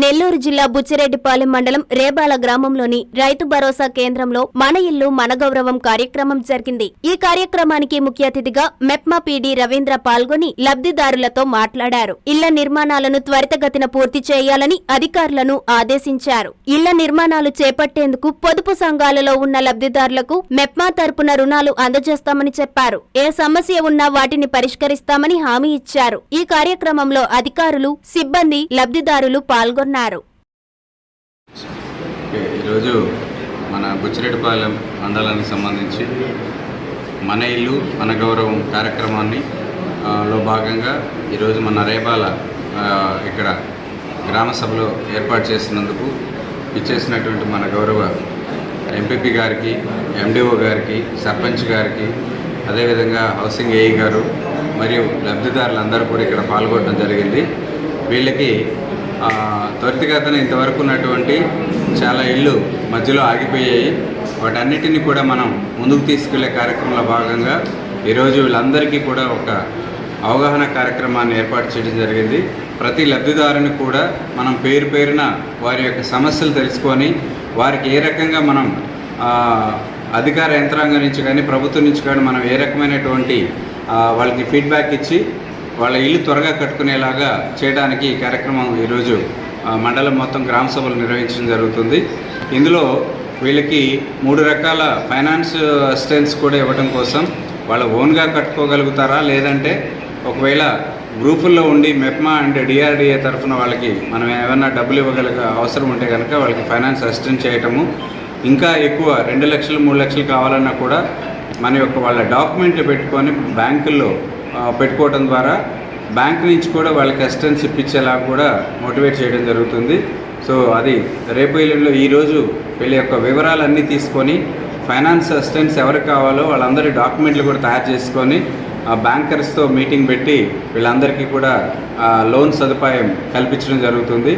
నెల్లూరు జిల్లా బుచ్చిరెడ్డిపాలెం మండలం రేబాల గ్రామంలోని రైతు భరోసా కేంద్రంలో మన ఇల్లు మన గౌరవం కార్యక్రమం జరిగింది. ఈ కార్యక్రమానికి ముఖ్య అతిథిగా మెప్మా పీడి రవీంద్ర పాల్గొని లబ్ధిదారులతో మాట్లాడారు. ఇళ్ళ నిర్మాణాలను త్వరితగతిన పూర్తి చేయాలని అధికారులను ఆదేశించారు. ఇళ్ళ నిర్మాణాలు చేపట్టేందుకు పొదుపు సంఘాలలో ఉన్న లబ్ధిదారులకు మెప్మా తరపున రుణాలు అందజేస్తామని చెప్పారు. ఏ సమస్య ఉన్నా వాటిని పరిష్కరిస్తామని హామీ ఇచ్చారు. ఈ కార్యక్రమంలో అధికారులు సిబ్బంది లబ్ధిదారులు పాల్గొన్నారు. పాల్గొన్నారు ఈరోజు మన బుచ్చిరెడ్డిపాలెం మండలానికి సంబంధించి మన ఇల్లు మన గౌరవం కార్యక్రమాన్ని లో భాగంగా ఈరోజు మన రేపాల ఇక్కడ గ్రామ సభలో ఏర్పాటు చేసినందుకు ఇచ్చేసినటువంటి మన గౌరవ ఎంపీపీ గారికి ఎండిఓ గారికి సర్పంచ్ గారికి అదేవిధంగా హౌసింగ్ ఏఈ గారు మరియు లబ్ధిదారులందరూ కూడా ఇక్కడ పాల్గొనడం జరిగింది. వీళ్ళకి త్వరితగతన ఇంతవరకు ఉన్నటువంటి చాలా ఇళ్ళు మధ్యలో ఆగిపోయాయి. వాటన్నిటిని కూడా మనం ముందుకు తీసుకెళ్ళే కార్యక్రమంలో భాగంగా ఈరోజు వీళ్ళందరికీ కూడా ఒక అవగాహన కార్యక్రమాన్ని ఏర్పాటు చేయడం జరిగింది. ప్రతి లబ్ధిదారుని కూడా మనం పేరు పేరున వారి యొక్క సమస్యలు తెలుసుకొని వారికి ఏ రకంగా మనం అధికార యంత్రాంగం నుంచి కానీ ప్రభుత్వం నుంచి కానీ మనం ఏ రకమైనటువంటి వాళ్ళకి ఫీడ్బ్యాక్ ఇచ్చి వాళ్ళ ఇల్లు త్వరగా కట్టుకునేలాగా చేయడానికి ఈ కార్యక్రమం ఈరోజు మండలం మొత్తం గ్రామ సభలు నిర్వహించడం జరుగుతుంది. ఇందులో వీళ్ళకి మూడు రకాల ఫైనాన్స్ అసిస్టెన్స్ కూడా ఇవ్వడం కోసం వాళ్ళ ఓన్గా కట్టుకోగలుగుతారా? లేదంటే ఒకవేళ గ్రూపుల్లో ఉండి మెప్మా అండ్ డిఆర్డిఏ తరఫున వాళ్ళకి మనం ఏమైనా డబ్బులు ఇవ్వగలిగ అవసరం ఉంటే కనుక వాళ్ళకి ఫైనాన్స్ అసిస్టెంట్ చేయటము. ఇంకా ఎక్కువ రెండు లక్షలు మూడు లక్షలు కావాలన్నా కూడా మన యొక్క వాళ్ళ డాక్యుమెంట్లు పెట్టుకొని బ్యాంకుల్లో పెట్టుకోవడం ద్వారా బ్యాంక్ నుంచి కూడా వాళ్ళకి అసిస్టెన్స్ ఇప్పించేలా కూడా మోటివేట్ చేయడం జరుగుతుంది. సో అది రేపు ఎల్లుండిలో ఈరోజు వీళ్ళ యొక్క వివరాలన్నీ తీసుకొని ఫైనాన్స్ అసిస్టెంట్స్ ఎవరికి కావాలో వాళ్ళందరి డాక్యుమెంట్లు కూడా తయారు చేసుకొని ఆ బ్యాంకర్స్తో మీటింగ్ పెట్టి వీళ్ళందరికీ కూడా లోన్ సదుపాయం కల్పించడం జరుగుతుంది.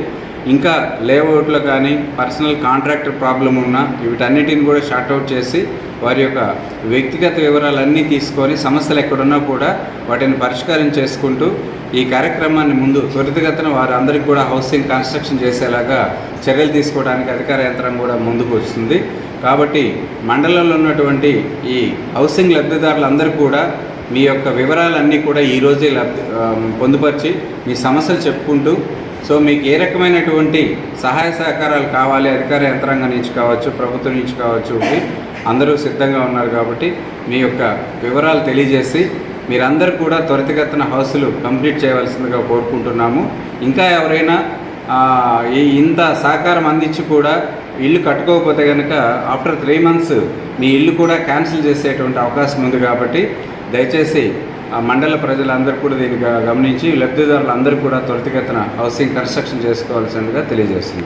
ఇంకా లేఅవుట్లో కానీ పర్సనల్ కాంట్రాక్టర్ ప్రాబ్లం ఉన్నా వీటన్నిటిని కూడా షార్ట్అవుట్ చేసి వారి యొక్క వ్యక్తిగత వివరాలన్నీ తీసుకొని సమస్యలు ఎక్కడున్నా కూడా వాటిని పరిష్కారం చేసుకుంటూ ఈ కార్యక్రమాన్ని ముందు త్వరితగతిన వారందరికీ కూడా హౌసింగ్ కన్స్ట్రక్షన్ చేసేలాగా చర్యలు తీసుకోవడానికి అధికార యంత్రం కూడా ముందుకు వస్తుంది. కాబట్టి మండలంలో ఉన్నటువంటి ఈ హౌసింగ్ లబ్ధిదారులందరూ కూడా మీ యొక్క వివరాలన్నీ కూడా ఈరోజే లబ్ధి పొందుపరిచి మీ సమస్యలు చెప్పుకుంటూ సో మీకు ఏ రకమైనటువంటి సహాయ సహకారాలు కావాలి అధికార యంత్రాంగం నుంచి కావచ్చు ప్రభుత్వం నుంచి కావచ్చు అందరూ సిద్ధంగా ఉన్నారు కాబట్టి మీ యొక్క వివరాలు తెలియజేసి మీరందరూ కూడా త్వరితగతిన హౌస్లు కంప్లీట్ చేయవలసిందిగా కోరుకుంటున్నాము. ఇంకా ఎవరైనా ఈ ఇంత సహకారం అందించి కూడా ఇల్లు కట్టుకోకపోతే కనుక ఆఫ్టర్ త్రీ మంత్స్ మీ ఇల్లు కూడా క్యాన్సిల్ చేసేటువంటి అవకాశం ఉంది కాబట్టి దయచేసి ఆ మండల ప్రజలందరూ కూడా దీనికి గమనించి లబ్ధిదారులందరూ కూడా త్వరితగతిన హౌసింగ్ కన్స్ట్రక్షన్ చేసుకోవాల్సిందిగా తెలియజేస్తున్నాం.